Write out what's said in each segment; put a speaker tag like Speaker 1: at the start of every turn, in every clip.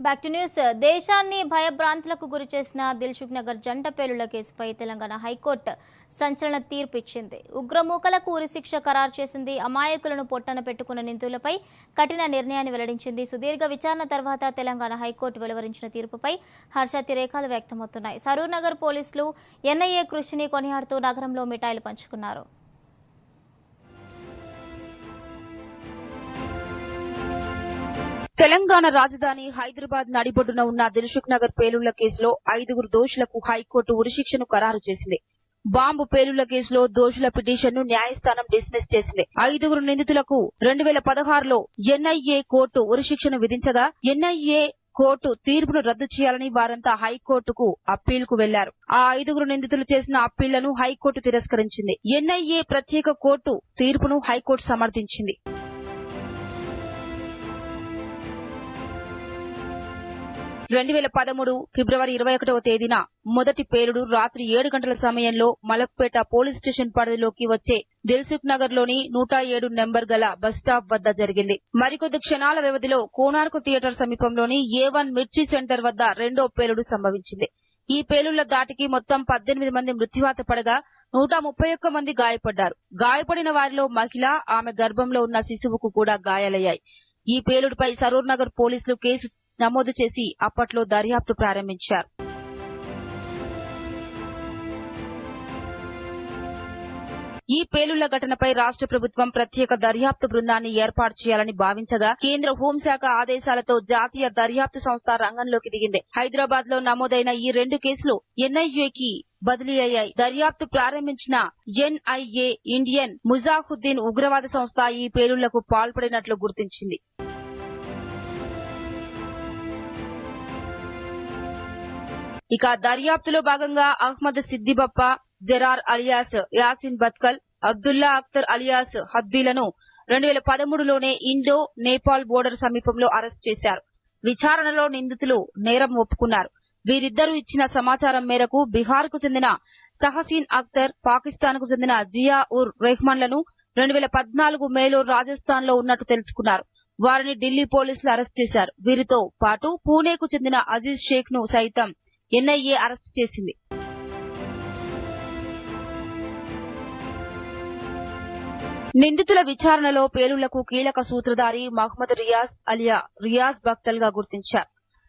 Speaker 1: Back to news దేశాన్ని భయభ్రాంతులకు గురి చేసిన దిల్సుఖ్ నగర్ జంట పేలుళ్ళ కేసుపై తెలంగాణ హైకోర్టు సంచలన తీర్పు ఇచ్చింది ఉగ్రమూకలకు ఉరిశిక్ష ఖరారు చేసింది అమాయకులను పొట్టన పెట్టుకున్న నిందితులపై కఠిన నిర్ణయాన్ని వెల్లడించింది. సుదీర్ఘ విచారణ తర్వాత తెలంగాణ హైకోర్టు వెలువరించిన తీర్పుపై హర్షాతిరేకాలు వ్యక్తమవుతున్నాయి. సరూర్ నగర్ పోలీసులు ఎన్ఐఏ కృషిని కొనియాడుతూ నగరంలో మిఠాయిలు పంచుకున్నారు.
Speaker 2: తెలంగాణ రాజధాని హైదరాబాద్ నడిబొడ్డున ఉన్న దిల్సుఖ్ నగర్ పేలుళ్ళ కేసులో ఐదుగురు దోషులకు హైకోర్టు ఉరిశిక్షను ఖరారు చేసింది. బాంబు పేలుళ్ళ కేసులో దోషుల పిటిషన్ను న్యాయస్థానం డిస్మిస్ చేసింది. ఐదుగురు నిందితులకు రెండు వేల పదహారులో ఎన్ఐఏ కోర్టు ఉరిశిక్షను విధించగా ఎన్ఐఏ కోర్టు తీర్పును రద్దు చేయాలని వారంతా హైకోర్టుకు అప్పీల్కు వెళ్ళారు. ఆ ఐదుగురు నిందితులు చేసిన అప్పీళ్ళను హైకోర్టు తిరస్కరించింది. ఎన్ఐఏ ప్రత్యేక కోర్టు తీర్పును హైకోర్టు సమర్థించింది. రెండు వేల పదమూడు ఫిబ్రవరి ఇరవై ఒకటవ తేదీన మొదటి పేలుడు రాత్రి ఏడు గంటల సమయంలో మలక్పేట పోలీస్ స్టేషన్ పరిధిలోకి వచ్చే దిల్సుఖ్ నగర్లోని నూట ఏడు నెంబర్ గల బస్ స్టాప్ వద్ద జరిగింది. మరికొద్ది క్షణాల వ్యవధిలో కోనార్కు థియేటర్ సమీపంలోని ఏ వన్ మిర్చి సెంటర్ వద్ద రెండో పేలుడు సంభవించింది. ఈ పేలుళ్ళ దాటికి మొత్తం పద్దెనిమిది మంది మృత్యువాత పడగా నూట ముప్పై ఒక్క మంది గాయపడ్డారు. గాయపడిన వారిలో మహిళ ఆమె గర్భంలో ఉన్న శిశువుకు కూడా గాయాలయ్యాయి. ఈ పేలుడుపై సరూర్ నగర్ పోలీసులు కేసు నమోదు చేసి అప్పట్లో దర్యాప్తు ప్రారంభించారు. ఈ పేలుళ్ళ ఘటనపై రాష్ట్ర ప్రభుత్వం ప్రత్యేక దర్యాప్తు బృందాన్ని ఏర్పాటు చేయాలని భావించగా కేంద్ర హోంశాఖ ఆదేశాలతో జాతీయ దర్యాప్తు సంస్థ రంగంలోకి దిగింది. హైదరాబాద్లో నమోదైన ఈ రెండు కేసులు ఎన్ఐఏకి బదిలీ అయ్యాయి దర్యాప్తు ప్రారంభించిన ఎన్ఐఏ ఇండియన్ ముజాహుద్దీన్ ఉగ్రవాద సంస్థ ఈ పేలుళ్ళకు పాల్పడినట్లు గుర్తించింది. ఇక దర్యాప్తులో భాగంగా అహ్మద్ సిద్దిబప్ప జరార్ అలియాస్ యాసిన్ బత్కల్ అబ్దుల్లా అఖ్తర్ అలియాస్ హద్దీలను రెండు వేల పదమూడులోనే ఇండో నేపాల్ బోర్డర్ సమీపంలో అరెస్ట్ చేశారు. విచారణలో నిందితులు నేరం ఒప్పుకున్నారు. వీరిద్దరూ ఇచ్చిన సమాచారం మేరకు బీహార్కు చెందిన తహసీన్ అఖ్తర్ పాకిస్తాన్కు చెందిన జియా ఉర్ రెహ్మాన్లను రెండు వేల పద్నాలుగు మేలో రాజస్థాన్లో ఉన్నట్టు తెలుసుకున్నారు. వారిని ఢిల్లీ పోలీసులు అరెస్ట్ చేశారు. వీరితో పాటు పూణేకు చెందిన అజీజ్ షేక్ను సైతం ఎన్ఐఏ అరెస్టు చేసింది. నిందితుల విచారణలో పేలుళ్ళకు కీలక సూత్రధారి మహ్మద్ రియాజ్ అలియా రియాజ్ బక్తల్గా గుర్తించారు.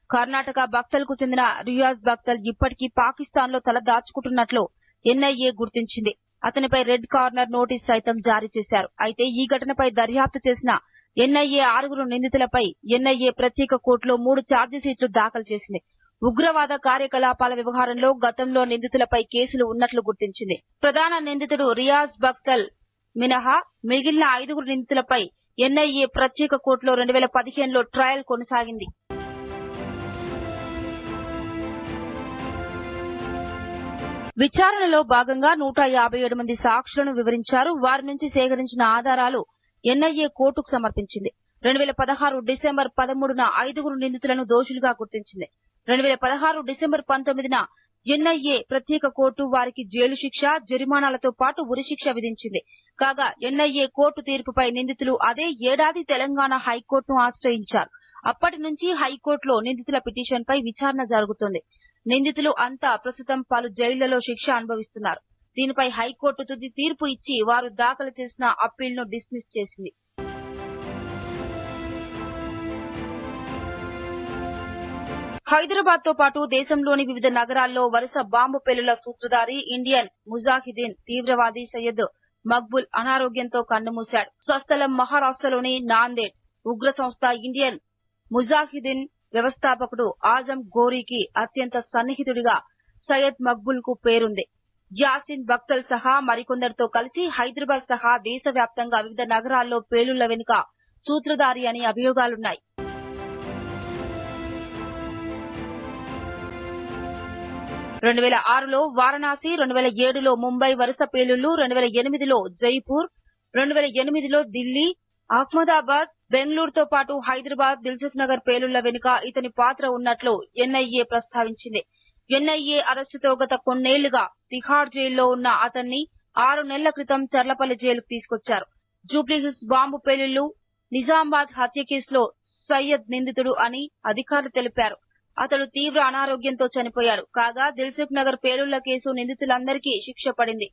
Speaker 2: కర్ణాటక బక్తల్కు చెందిన రియాజ్ బక్తల్ ఇప్పటికీ పాకిస్తాన్లో తల దాచుకుంటున్నట్లు ఎన్ఐఏ గుర్తించింది. అతనిపై రెడ్ కార్నర్ నోటీస్ సైతం జారీ చేశారు. అయితే ఈ ఘటనపై దర్యాప్తు చేసిన ఎన్ఐఏ ఆరుగురు నిందితులపై ఎన్ఐఏ ప్రత్యేక కోర్టులో మూడు ఛార్జీషీట్లు దాఖలు చేసింది. ఉగ్రవాద కార్యకలాపాల వ్యవహారంలో గతంలో నిందితులపై కేసులు ఉన్నట్లు గుర్తించింది. ప్రధాన నిందితుడు రియాజ్ బక్తల్ మినహా మిగిలిన ఐదుగురు నిందితులపై ఎన్ఐఏ ప్రత్యేక కోర్టులో రెండు వేల పదిహేనులో ట్రయల్ కొనసాగింది. విచారణలో భాగంగా నూట యాభై ఏడు మంది సాక్షులను వివరించారు. వారి నుంచి సేకరించిన ఆధారాలు ఎన్ఐఏ కోర్టుకు సమర్పించింది. రెండు వేల పదహారు డిసెంబర్ పదమూడున ఐదుగురు నిందితులను దోషులుగా గుర్తించింది. రెండు వేల పదహారు డిసెంబర్ పంతొమ్మిదిన ఎన్ఐఏ ప్రత్యేక కోర్టు వారికి జైలు శిక్ష జరిమానాలతో పాటు ఉరిశిక్ష విధించింది. కాగా ఎన్ఐఏ కోర్టు తీర్పుపై నిందితులు అదే ఏడాది తెలంగాణ హైకోర్టును ఆశ్రయించారు. అప్పటి నుంచి హైకోర్టులో నిందితుల పిటిషన్పై విచారణ జరుగుతోంది. నిందితులు అంతా ప్రస్తుతం పలు జైళ్ళలో శిక్ష అనుభవిస్తున్నారు. దీనిపై హైకోర్టు తుది తీర్పు ఇచ్చి వారు దాఖలు చేసిన అప్పీల్ను డిస్మిస్ చేసింది. హైదరాబాద్తో పాటు దేశంలోని వివిధ నగరాల్లో వరుస బాంబు పేలుల సూత్రధారి ఇండియన్ ముజాహిదీన్ తీవ్రవాది సయ్యద్ మక్బుల్ అనారోగ్యంతో కన్నుమూశాడు స్వస్థలం మహారాష్ట్రలోని నాందేడ్ ఉగ్ర సంస్థ ఇండియన్ ముజాహిదీన్ వ్యవస్థాపకుడు ఆజం గోరీకి అత్యంత సన్నిహితుడిగా సయ్యద్ మక్బుల్కు పేరుంది. జాసిన్ బక్తల్ సహా మరికొందరితో కలిసి హైదరాబాద్ సహా దేశవ్యాప్తంగా వివిధ నగరాల్లో పేలుళ్ళ వెనుక సూత్రధారి అని అభియోగాలున్నాయి. రెండు వేల ఆరులో వారణాసి రెండు వేల ఏడులో ముంబై వరుస పేలుళ్ళు రెండు వేల ఎనిమిదిలో జైపూర్ రెండు వేల ఎనిమిదిలో ఢిల్లీ అహ్మదాబాద్ బెంగళూరుతో పాటు హైదరాబాద్ దిల్సుఖ్ నగర్ పేలుళ్ళ వెనుక ఇతని పాత్ర ఉన్నట్లు ఎన్ఐఏ ప్రస్తావించింది. ఎన్ఐఏ అరెస్టుతో గత కొన్నేళ్ళుగా తిహార్ జైల్లో ఉన్న అతన్ని ఆరు నెలల క్రితం చర్లపల్లి జైలుకు తీసుకొచ్చారు. జూబ్లీహిల్స్ బాంబు పేలుళ్ళు నిజామాబాద్ హత్య కేసులో సయ్యద్ నిందితుడు అని అధికారులు తెలిపారు. అతడు తీవ్ర అనారోగ్యంతో చనిపోయాడు. కాగా దిల్సుఖ్ నగర్ పేలుళ్ళ కేసు నిందితులందరికీ శిక్ష పడింది.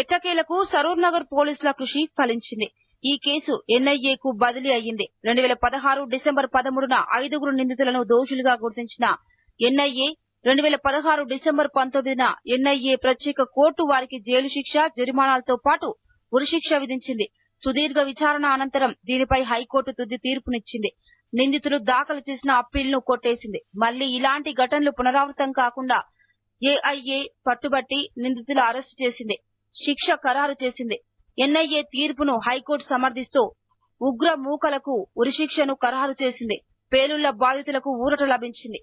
Speaker 2: ఎట్టకేలకు సరూర్ నగర్ పోలీసుల కృషి ఫలించింది. ఈ కేసు ఎన్ఐఏకు బదిలీ అయ్యింది. రెండు వేల పదహారు డిసెంబర్ పదమూడున ఐదుగురు నిందితులను దోషులుగా గుర్తించిన ఎన్ఐఏ రెండు వేల పదహారు డిసెంబర్ పంతొమ్మిదిన ఎన్ఐఏ ప్రత్యేక కోర్టు వారికి జైలు శిక్ష జరిమానాలతో పాటు ఉరిశిక్ష విధించింది. సుదీర్ఘ విచారణ అనంతరం దీనిపై హైకోర్టు తుది తీర్పునిచ్చింది. నిందితులు దాఖలు చేసిన అప్పీల్ను కొట్టేసింది. మళ్ళీ ఇలాంటి ఘటనలు పునరావృతం కాకుండా ఏఐఏ పట్టుబట్టి నిందితులు అరెస్టు చేసింది. శిక్ష ఖరారు చేసింది. ఎన్ఐఏ తీర్పును హైకోర్టు సమర్థిస్తూ ఉగ్ర మూకలకు ఉరిశిక్షను ఖరారు చేసింది. పేలుళ్ళ బాధితులకు ఊరట లభించింది.